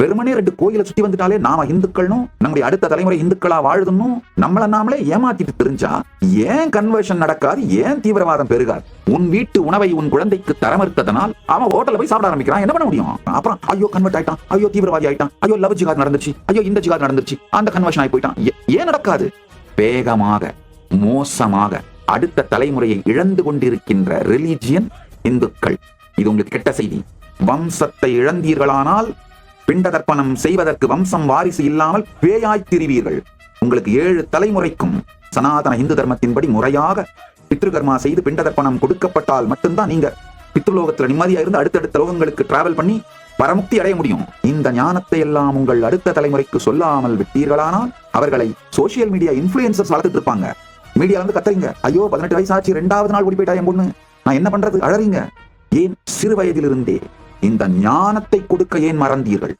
வெறுமனே ரெண்டு கோயிலை சுத்தி வந்துட்டாலே நாம இந்துக்கள்னும் நம்முடைய அடுத்த தலைமுறை இந்துக்களா வாழுதுன்னும் நம்மள நாமளே ஏமாத்திட்டு தெரிஞ்சா ஏன் கன்வர்ஷன் நடக்காது ஏன் தீவிரவாதம் பெருகாது? உன் வீட்டு உணவை உன் குழந்தைக்கு தரமறுத்ததனால் அவன் ஹோட்டல போய் சாப்பிட ஆரம்பிக்கிறான். என்ன பண்ண முடியும்? அப்புறம் ஐயோ கன்வெர்ட் ஆயிட்டான். ஐயோ தீவிரவாதி ஆயிட்டான். ஐயோ லவ் ஜிகாத் நடந்துச்சு ஐயோ இந்த ஜிகாத் நடந்துச்சு அந்த கன்வர்ஷன் ஆகி போயிட்டான். ஏன் நடக்காது? வேகமாக மோசமாக அடுத்த தலைமுறையை இழந்து கொண்டிருக்கின்ற ரிலீஜியன் இந்துக்கள். இது உங்களுக்கு கெட்ட செய்தி. வம்சத்தை இழந்தீர்களானால் பிண்டதர்ப்பணம் செய்வதற்கு வம்சம் வாரிசு இல்லாமல் பேயாய் திரிவீர்கள். உங்களுக்கு ஏழு தலைமுறைக்கும் சனாதன இந்து தர்மத்தின்படி முறையாக பித்ருகர்மா செய்து பிண்டதர்ப்பணம் கொடுக்கப்பட்டால் மட்டும்தான் நீங்க பித்ருலோகத்துல நிம்மதியா இருந்து அடுத்தடுத்த லோகங்களுக்கு டிராவல் பண்ணி பரமுக்தி அடைய முடியும். இந்த ஞானத்தை எல்லாம் உங்கள் அடுத்த தலைமுறைக்கு சொல்லாமல் விட்டீர்களானால் அவர்களை சோசியல் மீடியா இன்ஃபுளுசர்ஸ் வளர்த்துட்டு இருப்பாங்க. மீடியா வந்து கத்துறீங்க ஐயோ பதினெட்டு வயசு ஆச்சு ரெண்டாவது நாள் ஓடி போயிட்டா என் பொண்ணு. நான் என்ன பண்றது? அழறீங்க. ஏன்? சிறு வயதிலிருந்தே. இந்த ஞானத்தை கொடுக்க ஏன் மறந்தீர்கள்?